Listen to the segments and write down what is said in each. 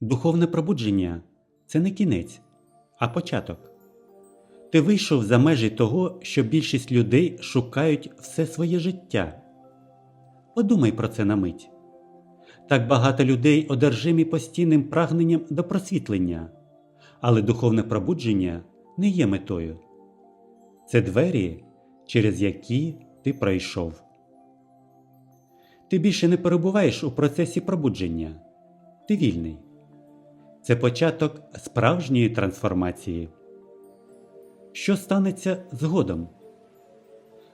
Духовне пробудження це не кінець, а початок. Ти вийшов за межі того, що більшість людей шукають все своє життя. Подумай про це на мить. Так багато людей одержимі постійним прагненням до просвітлення, але духовне пробудження не є метою. Це двері, через які ти пройшов. Ти більше не перебуваєш у процесі пробудження. Ти вільний. Це початок справжньої трансформації. Що станеться згодом?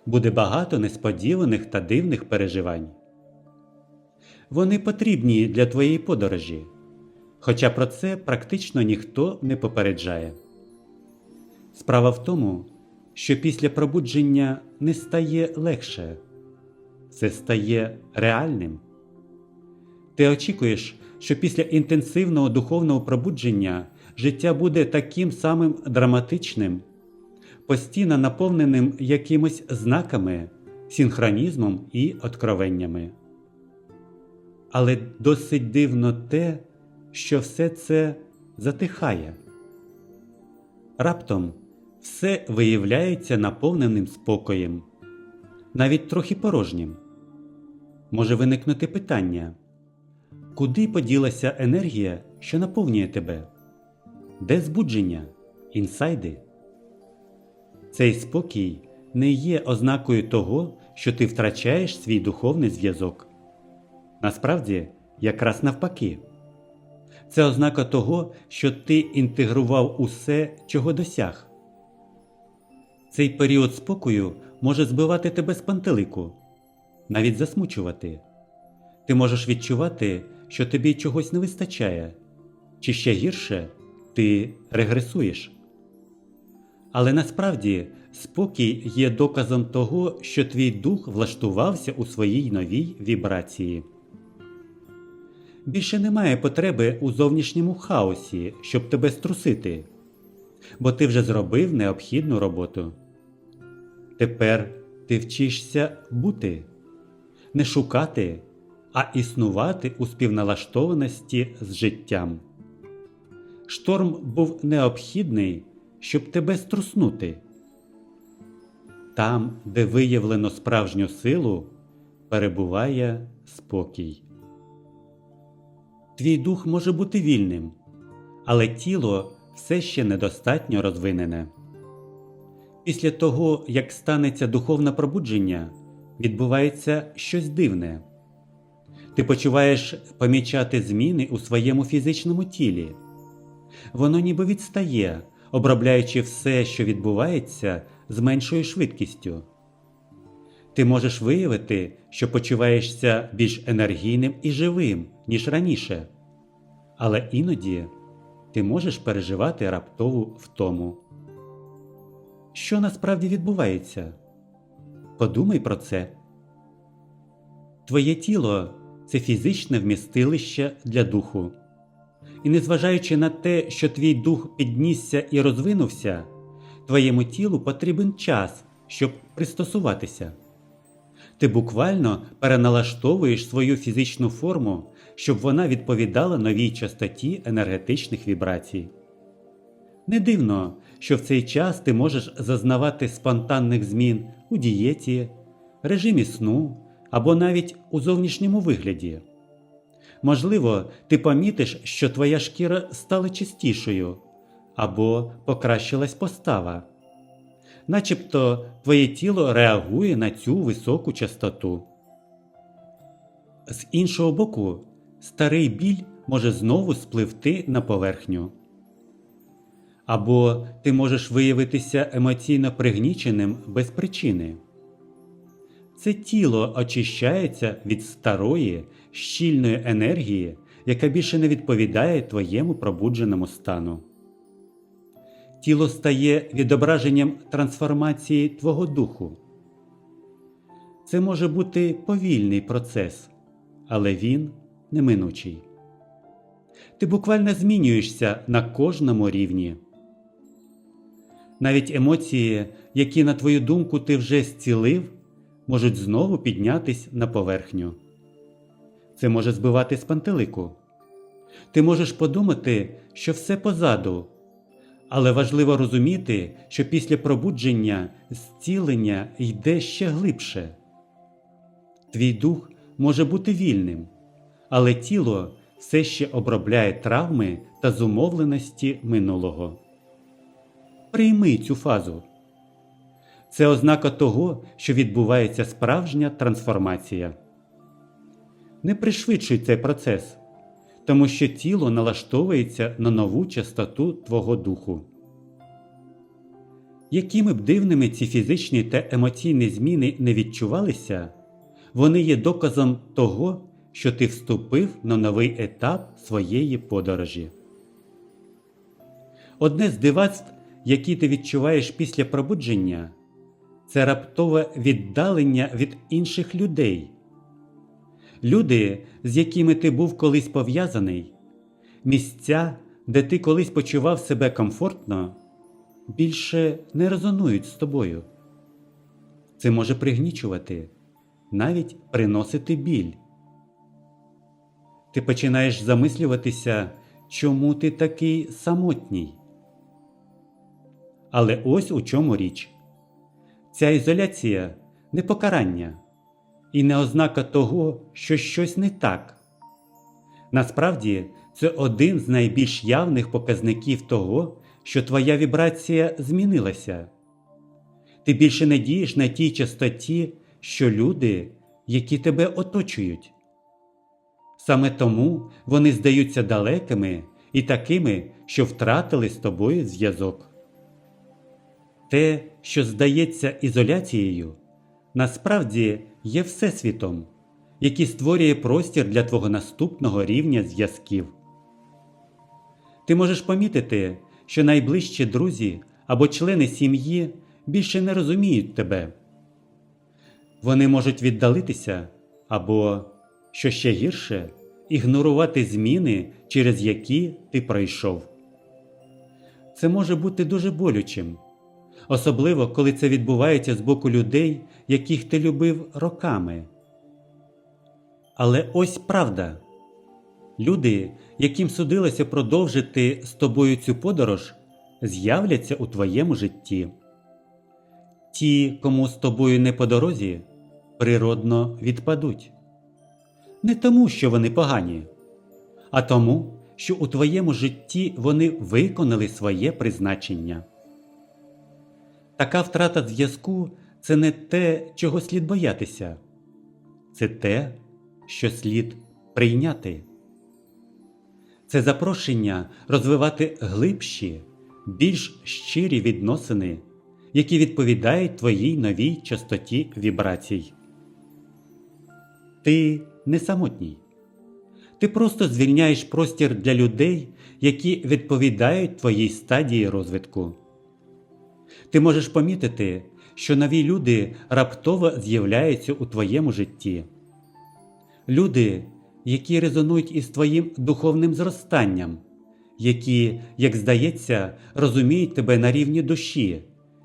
Буде багато несподіваних та дивних переживань. Вони потрібні для твоєї подорожі, хоча про це практично ніхто не попереджає. Справа в тому, що після пробудження не стає легше, це стає реальним. Ти очікуєш, що після інтенсивного духовного пробудження життя буде таким самим драматичним, постійно наповненим якимись знаками, синхронізмом і откровеннями. Але досить дивно те, що все це затихає. Раптом все виявляється наповненим спокоєм, навіть трохи порожнім. Може виникнути питання, куди поділася енергія, що наповнює тебе? Де збудження, інсайди? Цей спокій не є ознакою того, що ти втрачаєш свій духовний зв'язок. Насправді, якраз навпаки. Це ознака того, що ти інтегрував усе, чого досяг. Цей період спокою може збивати тебе з пантелику, навіть засмучувати. Ти можеш відчувати, що тобі чогось не вистачає, чи ще гірше ти регресуєш. Але насправді спокій є доказом того, що твій дух влаштувався у своїй новій вібрації. Більше немає потреби у зовнішньому хаосі, щоб тебе струсити, бо ти вже зробив необхідну роботу. Тепер ти вчишся бути, не шукати, а існувати у співналаштованості з життям. Шторм був необхідний, щоб тебе струснути. Там, де виявлено справжню силу, перебуває спокій. Твій дух може бути вільним, але тіло все ще недостатньо розвинене. Після того, як станеться духовне пробудження, відбувається щось дивне. Ти почуваєш помічати зміни у своєму фізичному тілі. Воно ніби відстає, обробляючи все, що відбувається, з меншою швидкістю. Ти можеш виявити, що почуваєшся більш енергійним і живим, ніж раніше, але іноді ти можеш переживати раптову втому. Що насправді відбувається? Подумай про це. Твоє тіло це фізичне вмістилище для духу. І незважаючи на те, що твій дух піднісся і розвинувся, твоєму тілу потрібен час, щоб пристосуватися. Ти буквально переналаштовуєш свою фізичну форму, щоб вона відповідала новій частоті енергетичних вібрацій. Не дивно, що в цей час ти можеш зазнавати спонтанних змін у дієті, режимі сну або навіть у зовнішньому вигляді. Можливо, ти помітиш, що твоя шкіра стала чистішою або покращилась постава, начебто твоє тіло реагує на цю високу частоту. З іншого боку, старий біль може знову спливти на поверхню. Або ти можеш виявитися емоційно пригніченим без причини. Це тіло очищається від старої, щільної енергії, яка більше не відповідає твоєму пробудженому стану. Тіло стає відображенням трансформації твого духу. Це може бути повільний процес, але він неминучий. Ти буквально змінюєшся на кожному рівні. Навіть емоції, які, на твою думку, ти вже зцілив, можуть знову піднятись на поверхню. Це може збивати з пантелику. Ти можеш подумати, що все позаду, але важливо розуміти, що після пробудження зцілення йде ще глибше. Твій дух може бути вільним, але тіло все ще обробляє травми та зумовленості минулого. Прийми цю фазу. Це ознака того, що відбувається справжня трансформація. Не пришвидшуй цей процес, тому що тіло налаштовується на нову частоту твого духу. Якими б дивними ці фізичні та емоційні зміни не відчувалися, вони є доказом того, що ти вступив на новий етап своєї подорожі. Одне з дивацтв, які ти відчуваєш після пробудження, це раптове віддалення від інших людей. Люди, з якими ти був колись пов'язаний, місця, де ти колись почував себе комфортно, більше не резонують з тобою. Це може пригнічувати, навіть приносити біль. Ти починаєш замислюватися, чому ти такий самотній. Але ось у чому річ. Ця ізоляція не покарання і не ознака того, що щось не так. Насправді, це один з найбільш явних показників того, що твоя вібрація змінилася. Ти більше не дієш на тій частоті, що люди, які тебе оточують. Саме тому вони здаються далекими і такими, що втратили з тобою зв'язок. Те, що здається ізоляцією, насправді є Всесвітом, який створює простір для твого наступного рівня зв'язків. Ти можеш помітити, що найближчі друзі або члени сім'ї більше не розуміють тебе. Вони можуть віддалитися або, що ще гірше, ігнорувати зміни, через які ти пройшов. Це може бути дуже болючим, особливо коли це відбувається з боку людей, яких ти любив роками. Але ось правда люди, яким судилося продовжити з тобою цю подорож, з'являться у твоєму житті. Ті, кому з тобою не по дорозі, природно відпадуть. Не тому, що вони погані, а тому, що у твоєму житті вони виконали своє призначення. Така втрата зв'язку це не те, чого слід боятися, це те, що слід прийняти. Це запрошення розвивати глибші, більш щирі відносини, які відповідають твоїй новій частоті вібрацій. Ти не самотній. Ти просто звільняєш простір для людей, які відповідають твоїй стадії розвитку. Ти можеш помітити, що нові люди раптово з'являються у твоєму житті. Люди, які резонують із твоїм духовним зростанням, які, як здається, розуміють тебе на рівні душі,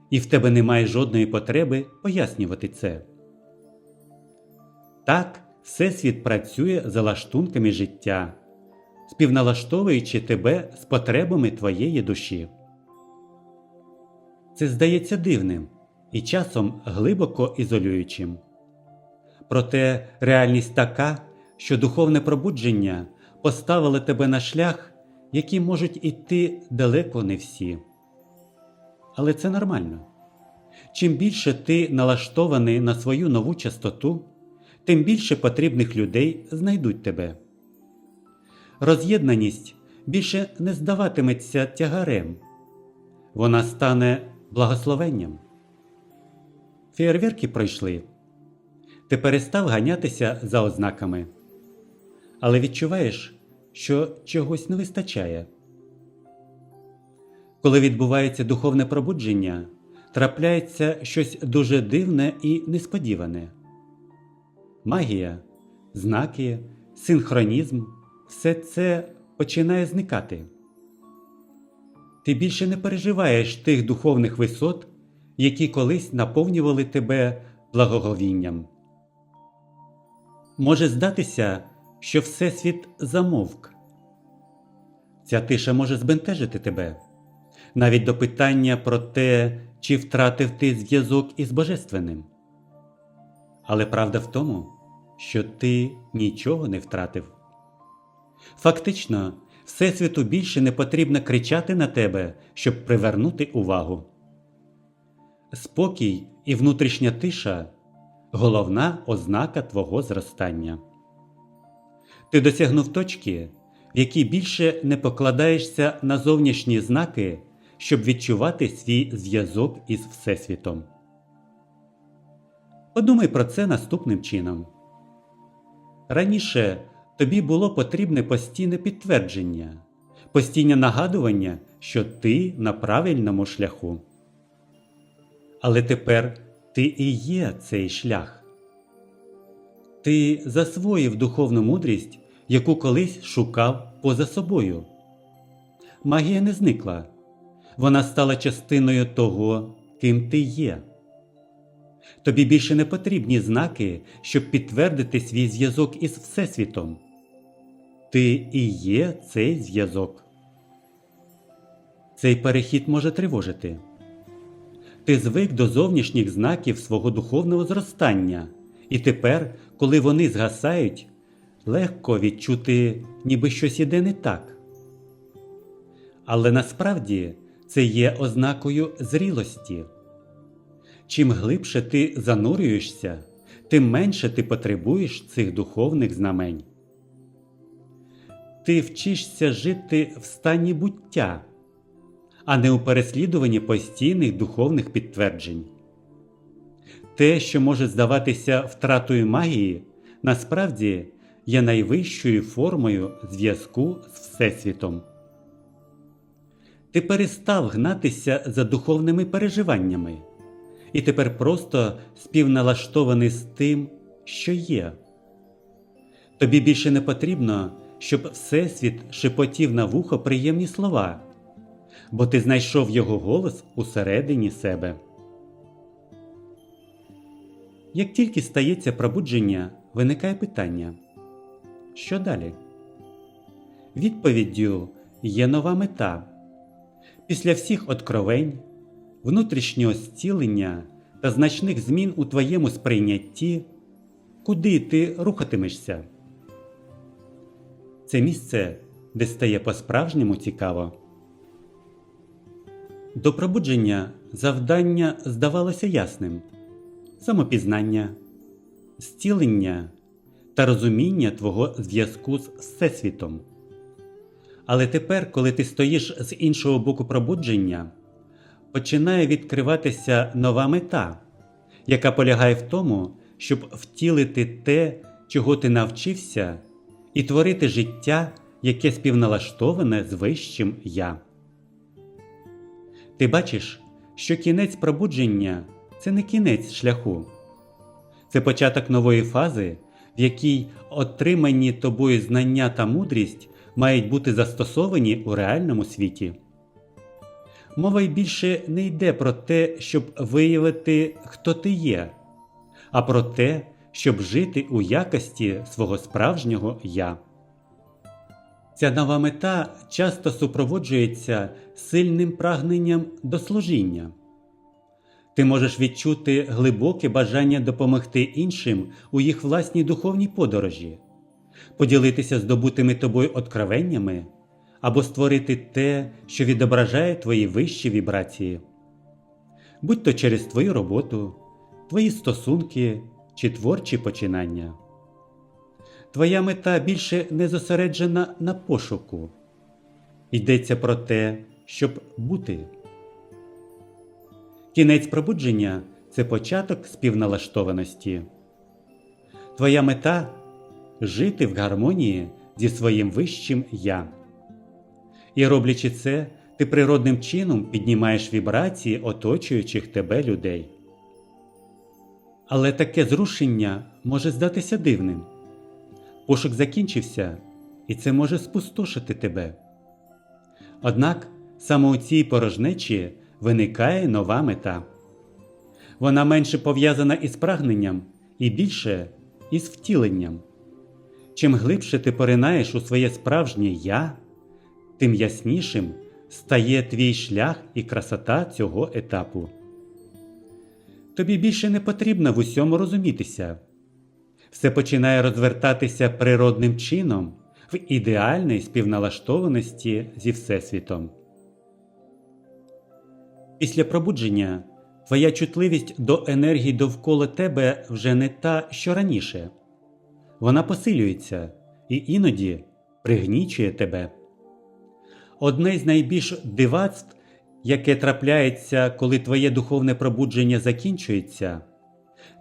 і в тебе немає жодної потреби пояснювати це. Так, Всесвіт працює за лаштунками життя, співналаштовуючи тебе з потребами твоєї душі. Це здається дивним і часом глибоко ізолюючим. Проте реальність така, що духовне пробудження поставило тебе на шлях, яким можуть іти далеко не всі. Але це нормально. Чим більше ти налаштований на свою нову частоту, тим більше потрібних людей знайдуть тебе. Роз'єднаність більше не здаватиметься тягарем, вона стане благословенням. Фєєрверки пройшли. Ти перестав ганятися за ознаками, але відчуваєш, що чогось не вистачає. Коли відбувається духовне пробудження, трапляється щось дуже дивне і несподіване. Магія, знаки, синхронізм все це починає зникати. Ти більше не переживаєш тих духовних висот, які колись наповнювали тебе благоговінням. Може здатися, що Всесвіт замовк, Ця тиша може збентежити тебе, навіть до питання про те, чи втратив ти зв'язок із Божественним. Але правда в тому, що ти нічого не втратив. Фактично, Всесвіту більше не потрібно кричати на тебе, щоб привернути увагу. Спокій і внутрішня тиша головна ознака твого зростання. Ти досягнув точки, в якій більше не покладаєшся на зовнішні знаки, щоб відчувати свій зв'язок із Всесвітом. Подумай про це наступним чином. Раніше тобі було потрібне постійне підтвердження, постійне нагадування, що ти на правильному шляху. Але тепер ти і є цей шлях. Ти засвоїв духовну мудрість, яку колись шукав поза собою. Магія не зникла, вона стала частиною того, ким ти є. Тобі більше не потрібні знаки, щоб підтвердити свій зв'язок із Всесвітом. Ти і є цей зв'язок. Цей перехід може тривожити. Ти звик до зовнішніх знаків свого духовного зростання, і тепер, коли вони згасають, легко відчути, ніби щось іде не так. Але насправді це є ознакою зрілості. Чим глибше ти занурюєшся, тим менше ти потребуєш цих духовних знамень. Ти вчишся жити в стані буття, а не у переслідуванні постійних духовних підтверджень. Те, що може здаватися втратою магії, насправді є найвищою формою зв'язку з Всесвітом. Ти перестав гнатися за духовними переживаннями і тепер просто співналаштований з тим, що є. Тобі більше не потрібно, щоб Всесвіт шепотів на вухо приємні слова, бо ти знайшов його голос усередині себе. Як тільки стається пробудження, виникає питання що далі? Відповіддю є нова мета. Після всіх откровень, внутрішнього зцілення та значних змін у твоєму сприйнятті, куди ти рухатимешся? Це місце, де стає по-справжньому цікаво. До пробудження завдання здавалося ясним самопізнання, зцілення та розуміння твого зв'язку з Всесвітом. Але тепер, коли ти стоїш з іншого боку пробудження, починає відкриватися нова мета, яка полягає в тому, щоб втілити те, чого ти навчився, і творити життя, яке співналаштоване з вищим я. Ти бачиш, що кінець пробудження це не кінець шляху, це початок нової фази, в якій отримані тобою знання та мудрість мають бути застосовані у реальному світі. Мова й більше не йде про те, щоб виявити, хто ти є, а про те, щоб жити у якості свого справжнього я. Ця нова мета часто супроводжується сильним прагненням до служіння. Ти можеш відчути глибоке бажання допомогти іншим у їх власній духовній подорожі, поділитися здобутими тобою откровеннями або створити те, що відображає твої вищі вібрації, будь то через твою роботу, твої стосунки чи творчі починання. Твоя мета більше не зосереджена на пошуку. Йдеться про те, щоб бути. Кінець пробудження це початок співналаштованості. Твоя мета жити в гармонії зі своїм вищим я. І роблячи це, ти природним чином піднімаєш вібрації оточуючих тебе людей. Але таке зрушення може здатися дивним. Пошук закінчився, і це може спустошити тебе. Однак саме у цій порожнечі виникає нова мета. Вона менше пов'язана із прагненням і більше із втіленням. Чим глибше ти поринаєш у своє справжнє я, тим яснішим стає твій шлях і красота цього етапу. Тобі більше не потрібно в усьому розумітися. Все починає розвертатися природним чином в ідеальній співналаштованості зі Всесвітом. Після пробудження твоя чутливість до енергії довкола тебе вже не та, що раніше. Вона посилюється і іноді пригнічує тебе. Одне з найбільш дивацтв, яке трапляється, коли твоє духовне пробудження закінчується,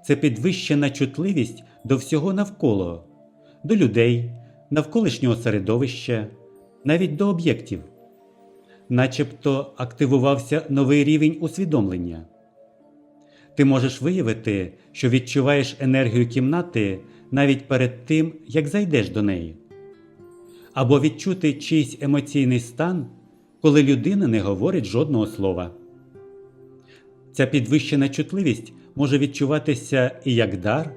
це підвищена чутливість до всього навколо, до людей, навколишнього середовища, навіть до об'єктів, начебто активувався новий рівень усвідомлення. Ти можеш виявити, що відчуваєш енергію кімнати навіть перед тим, як зайдеш до неї, або відчути чийсь емоційний стан, коли людина не говорить жодного слова. Ця підвищена чутливість може відчуватися і як дар,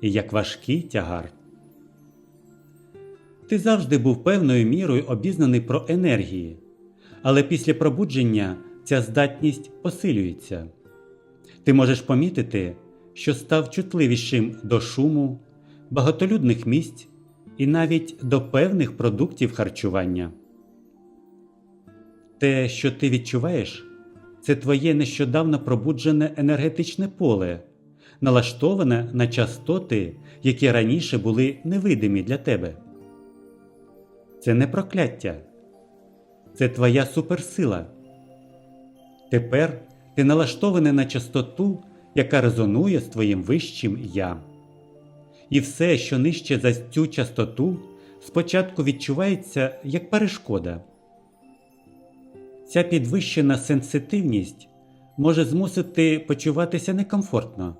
і як важкий тягар. Ти завжди був певною мірою обізнаний про енергії, але після пробудження ця здатність посилюється. Ти можеш помітити, що став чутливішим до шуму, багатолюдних місць і навіть до певних продуктів харчування. Те, що ти відчуваєш, це твоє нещодавно пробуджене енергетичне поле, налаштоване на частоти, які раніше були невидимі для тебе. Це не прокляття, це твоя суперсила. Тепер ти налаштований на частоту, яка резонує з твоїм вищим я. І все, що нижче за цю частоту, спочатку відчувається як перешкода. Ця підвищена сенситивність може змусити почуватися некомфортно,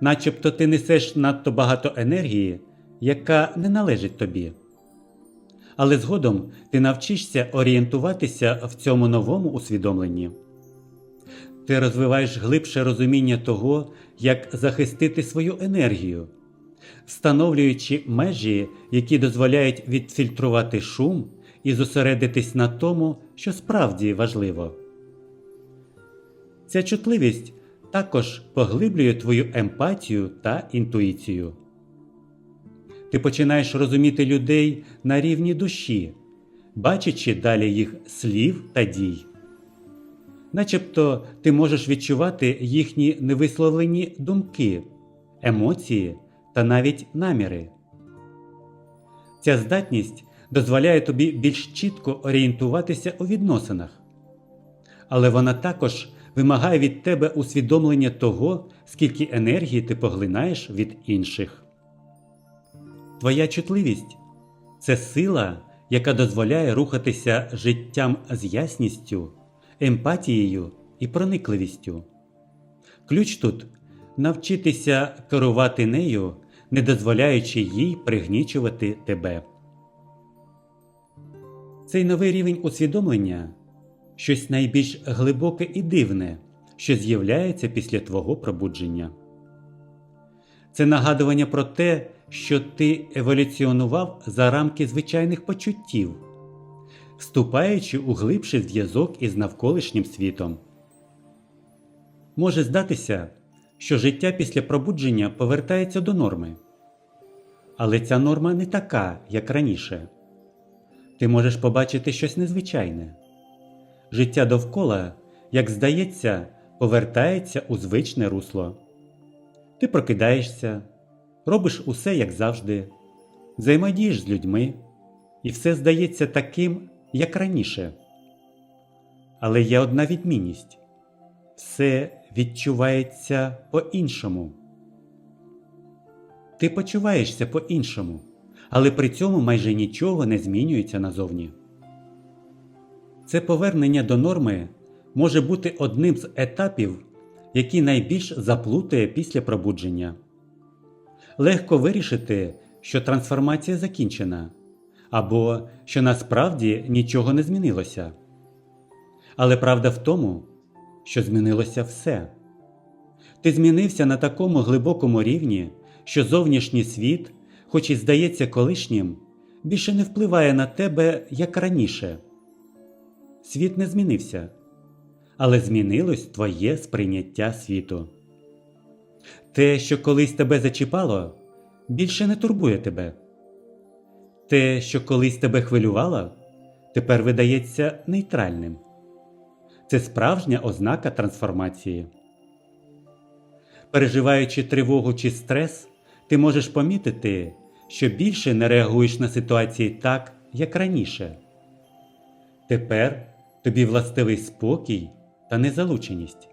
начебто ти несеш надто багато енергії, яка не належить тобі. Але згодом ти навчишся орієнтуватися в цьому новому усвідомленні. Ти розвиваєш глибше розуміння того, як захистити свою енергію, встановлюючи межі, які дозволяють відфільтрувати шум і зосередитись на тому, що справді важливо. Ця чутливість також поглиблює твою емпатію та інтуїцію. Ти починаєш розуміти людей на рівні душі, бачачи далі їх слів та дій. Начебто ти можеш відчувати їхні невисловлені думки, емоції та навіть наміри. Ця здатність дозволяє тобі більш чітко орієнтуватися у відносинах, але вона також вимагає від тебе усвідомлення того, скільки енергії ти поглинаєш від інших. Твоя чутливість це сила, яка дозволяє рухатися життям з ясністю, емпатією і проникливістю. Ключ тут навчитися керувати нею, не дозволяючи їй пригнічувати тебе. Цей новий рівень усвідомлення щось найбільш глибоке і дивне, що з'являється після твого пробудження. Це нагадування про те, що ти еволюціонував за рамки звичайних почуттів, вступаючи у глибший зв'язок із навколишнім світом. Може здатися, що життя після пробудження повертається до норми. Але ця норма не така, як раніше. Ти можеш побачити щось незвичайне. Життя довкола, як здається, повертається у звичне русло. Ти прокидаєшся, робиш усе як завжди, взаємодієш з людьми, і все здається таким, як раніше. Але є одна відмінність все відчувається по-іншому. Ти почуваєшся по-іншому, але при цьому майже нічого не змінюється назовні. Це повернення до норми може бути одним з етапів, який найбільш заплутає після пробудження. Легко вирішити, що трансформація закінчена, або що насправді нічого не змінилося. Але правда в тому, що змінилося все. Ти змінився на такому глибокому рівні, що зовнішній світ, хоч і здається колишнім, більше не впливає на тебе як раніше. світ не змінився, але змінилось твоє сприйняття світу. Те, що колись тебе зачіпало, більше не турбує тебе. Те, що колись тебе хвилювало, тепер видається нейтральним. Це справжня ознака трансформації. Переживаючи тривогу чи стрес, ти можеш помітити, що більше не реагуєш на ситуації так, як раніше. Тепер тобі властивий спокій та незалученість.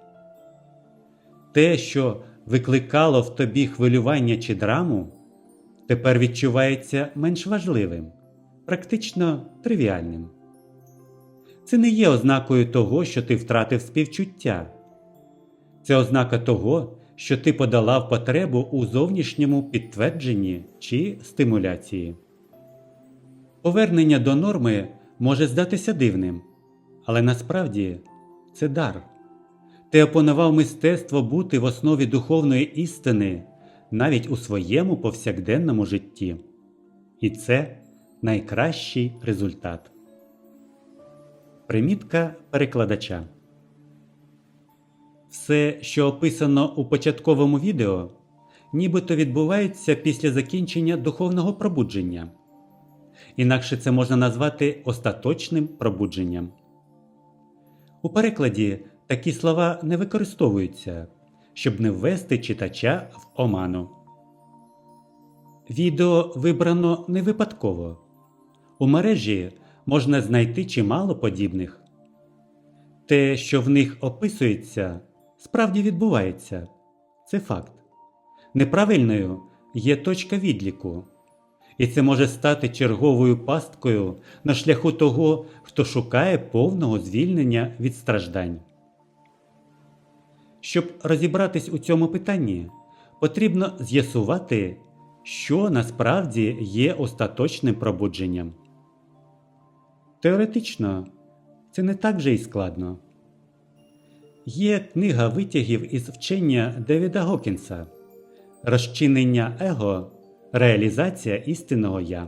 Те, що викликало в тобі хвилювання чи драму, тепер відчувається менш важливим, практично тривіальним. Це не є ознакою того, що ти втратив співчуття. Це ознака того, що ти подолав потребу у зовнішньому підтвердженні чи стимуляції. Повернення до норми може здатися дивним, але насправді це дар. Ти опанував мистецтво бути в основі духовної істини навіть у своєму повсякденному житті. І це найкращий результат. Примітка перекладача. Все, що описано у початковому відео, нібито відбувається після закінчення духовного пробудження. Інакше це можна назвати остаточним пробудженням. У перекладі такі слова не використовуються, щоб не ввести читача в оману. Відео вибрано не випадково. У мережі можна знайти чимало подібних. Те, що в них описується, справді відбувається. Це факт. Неправильною є точка відліку, і це може стати черговою пасткою на шляху того, хто шукає повного звільнення від страждань. Щоб розібратись у цьому питанні, потрібно з'ясувати, що насправді є остаточним пробудженням. Теоретично, це не так же і складно. Є книга витягів із вчення Девіда Гокінса Розчинення его, реалізація істинного я.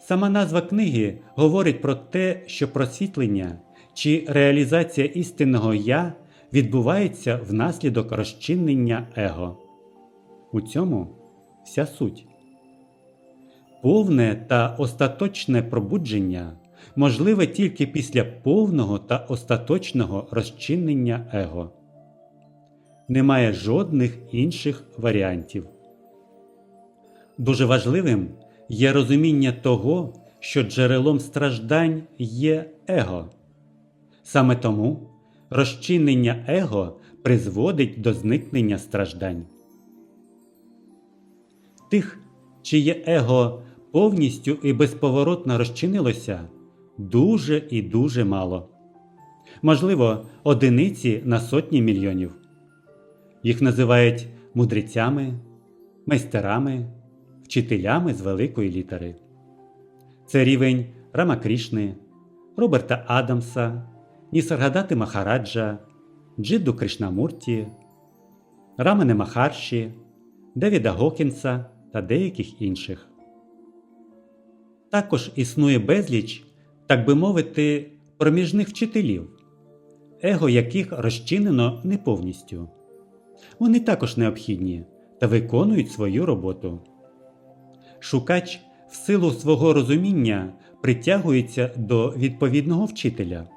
Сама назва книги говорить про те, що просвітлення чи реалізація істинного я відбувається внаслідок розчинення его. У цьому вся суть. Повне та остаточне пробудження можливе тільки після повного та остаточного розчинення его. Немає жодних інших варіантів. Дуже важливим є розуміння того, що джерелом страждань є его. Саме тому розчинення его призводить до зникнення страждань. Тих, чиє его повністю і безповоротно розчинилося, дуже і дуже мало. Можливо, одиниці на сотні мільйонів. Їх називають мудрецями, майстерами, вчителями з великої літери. Це рівень Рамакрішни, Роберта Адамса, Нісаргадати Махараджа, Джидду Кришнамурті, Рамане Махарші, Девіда Гокінса та деяких інших. Також існує безліч, так би мовити, проміжних вчителів, его яких розчинено не повністю. Вони також необхідні та виконують свою роботу. Шукач в силу свого розуміння притягується до відповідного вчителя.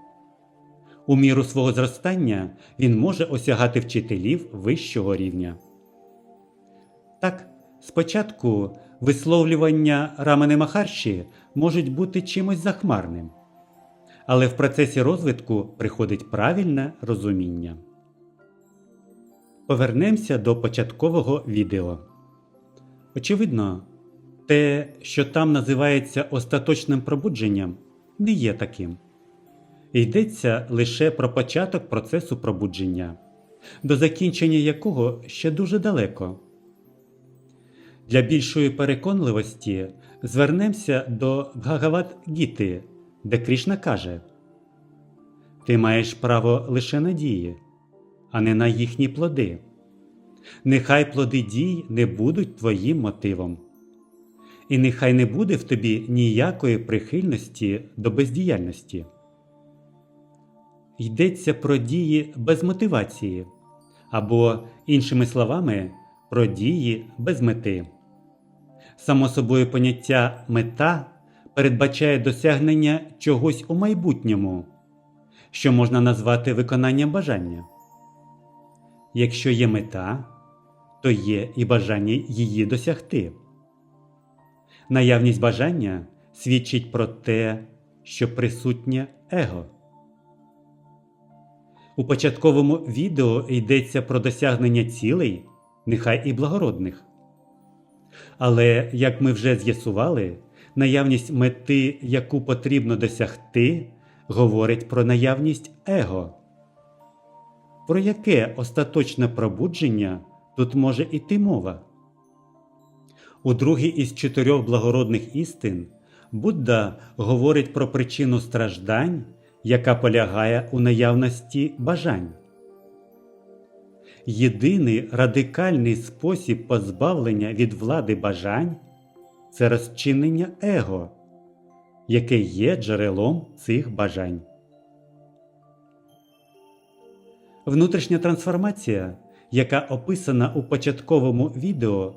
У міру свого зростання він може осягати вчителів вищого рівня. Так, спочатку висловлювання Рамани Махарші можуть бути чимось захмарним, але в процесі розвитку приходить правильне розуміння. Повернемося до початкового відео. Очевидно, те, що там називається остаточним пробудженням, не є таким. Йдеться лише про початок процесу пробудження, до закінчення якого ще дуже далеко. Для більшої переконливості звернемося до Бхагават Гіти, де Крішна каже: Ти маєш право лише надії, а не на їхні плоди. Нехай плоди дій не будуть твоїм мотивом. І нехай не буде в тобі ніякої прихильності до бездіяльності. йдеться про дії без мотивації, або, іншими словами, про дії без мети. Само собою поняття мета передбачає досягнення чогось у майбутньому, що можна назвати виконанням бажання. Якщо є мета, то є і бажання її досягти. Наявність бажання свідчить про те, що присутнє его. У початковому відео йдеться про досягнення цілей, нехай і благородних. Але, як ми вже з'ясували, наявність мети, яку потрібно досягти, говорить про наявність его. Про яке остаточне пробудження тут може йти мова? У другій із чотирьох благородних істин Будда говорить про причину страждань, яка полягає у наявності бажань. Єдиний радикальний спосіб позбавлення від влади бажань це розчинення его, яке є джерелом цих бажань. Внутрішня трансформація, яка описана у початковому відео,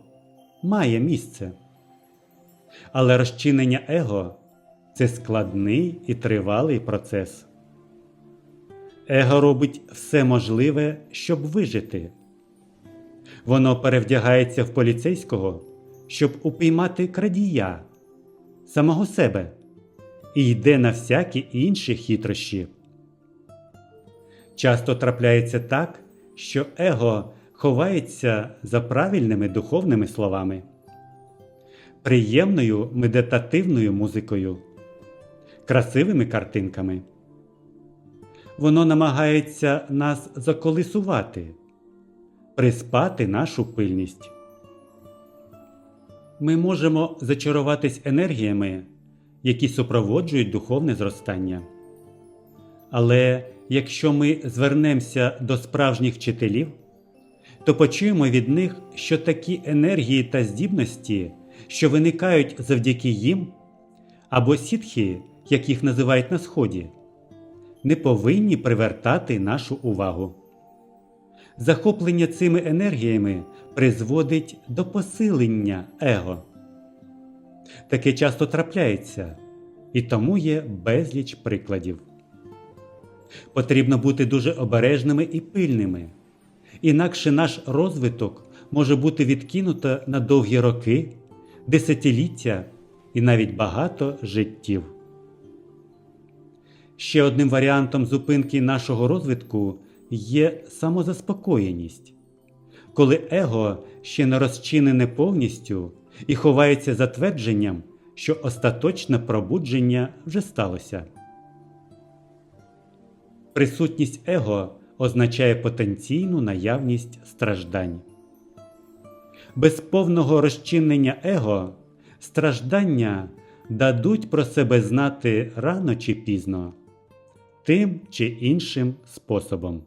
має місце. Але розчинення его це складний і тривалий процес. Его робить все можливе, щоб вижити. Воно перевдягається в поліцейського, щоб упіймати крадія, самого себе, і йде на всякі інші хитрощі. Часто трапляється так, що его ховається за правильними духовними словами, приємною медитативною музикою, красивими картинками. Воно намагається нас заколисувати, приспати нашу пильність. Ми можемо зачаруватись енергіями, які супроводжують духовне зростання. Але якщо ми звернемося до справжніх вчителів, то почуємо від них, що такі енергії та здібності, що виникають завдяки їм, або сітхи, як їх називають на Сході, не повинні привертати нашу увагу. Захоплення цими енергіями призводить до посилення его. Таке часто трапляється, і тому є безліч прикладів. Потрібно бути дуже обережними і пильними, інакше наш розвиток може бути відкинуто на довгі роки, десятиліття і навіть багато життів. Ще одним варіантом зупинки нашого розвитку є самозаспокоєність, коли его ще не розчинене повністю і ховається за твердженням, що остаточне пробудження вже сталося. Присутність его означає потенційну наявність страждань. Без повного розчинення его страждання дадуть про себе знати рано чи пізно тим чи іншим способом.